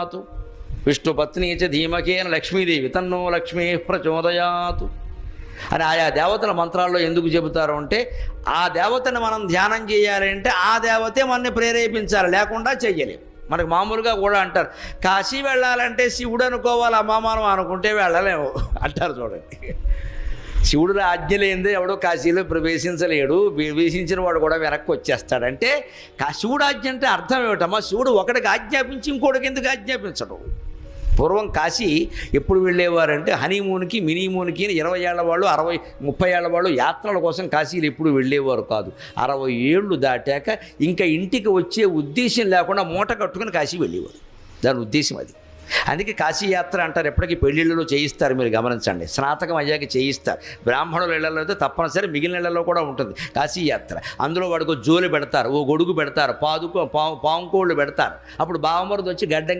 ప్రచోదయాతు విష్ణుపత్ని చ ధీమకేన లక్ష్మీదేవి తన్నో లక్ష్మీ ప్రచోదయాతు. అని ఆయా దేవతల మంత్రాల్లో ఎందుకు చెబుతారు అంటే ఆ దేవతని మనం ధ్యానం చేయాలి అంటే ఆ దేవతే మనని ప్రేరేపించాలి లేకుండా చెయ్యలేం మనకు మామూలుగా కూడా అంటారు కాశీ వెళ్ళాలంటే శివుడు అనుకోవాలి అమ్మా మనం అనుకుంటే వెళ్ళలేము అంటారు చూడండి. శివుడు ఆజ్ఞ లేనిదే ఎవడో కాశీలో ప్రవేశించలేడు. ప్రవేశించిన వాడు కూడా వెనక్కి వచ్చేస్తాడంటే శివుడు ఆజ్ఞ అంటే అర్థం ఏమిటమ్మా? శివుడు ఒకడికి ఆజ్ఞాపించి ఇంకోటికి ఎందుకు ఆజ్ఞాపించడు? పూర్వం కాశీ ఎప్పుడు వెళ్ళేవారంటే హనీమూన్కి మినీమూన్కి ఇరవై ఏళ్ళ వాళ్ళు అరవై ముప్పై ఏళ్ళ వాళ్ళు యాత్రల కోసం కాశీలు ఎప్పుడు వెళ్ళేవారు కాదు. అరవై ఏళ్ళు దాటాక ఇంకా ఇంటికి వచ్చే ఉద్దేశం లేకుండా మూట కట్టుకుని కాశీ వెళ్ళేవారు. దాని ఉద్దేశం అది. అందుకే కాశీయాత్ర అంటారు ఎప్పటికీ పెళ్ళిళ్ళలో చేయిస్తారు మీరు గమనించండి. స్నాతకం అయ్యాక చేయిస్తారు. బ్రాహ్మణుల ఇళ్ళలో అయితే తప్పనిసరి మిగిలిన ఇళ్ళలో కూడా ఉంటుంది కాశీయాత్ర. అందులో వాడికి జోలు జోలి పెడతారు ఓ గొడుగు పెడతారు పాదుకో పాము పాముకోళ్ళు పెడతారు. అప్పుడు బావమరుది వచ్చి గడ్డం